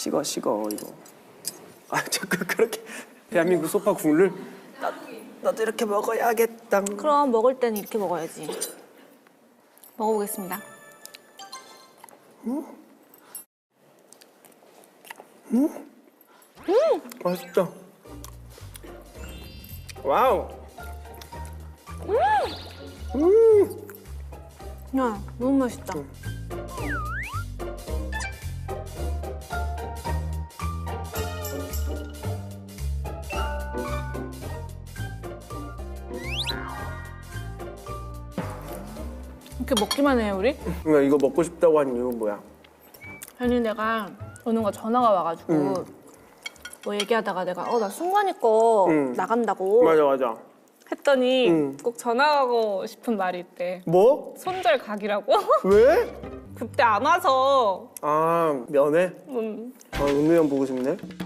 식어 식어 이거. 아 자꾸 그렇게 대한민국 소파 국물. 나 나도 이렇게 먹어야겠다. 그럼 먹을 때는 이렇게 먹어야지. 먹어보겠습니다. 맛있다. 와우. 야, 너무 맛있다. 이렇게 먹기만 해요, 우리? 그러니까 이거 먹고 싶다고 한 이유는 뭐야? 아니 내가 어느가 전화가 와가지고 응. 뭐 얘기하다가 내가 어나 순간이 거 응. 나간다고 맞아 맞아. 했더니 응. 꼭 전화하고 싶은 말이 있대. 뭐? 손절 각이라고? 왜? 그때 안 와서 아 면회? 음, 아 은우 형 보고 싶네.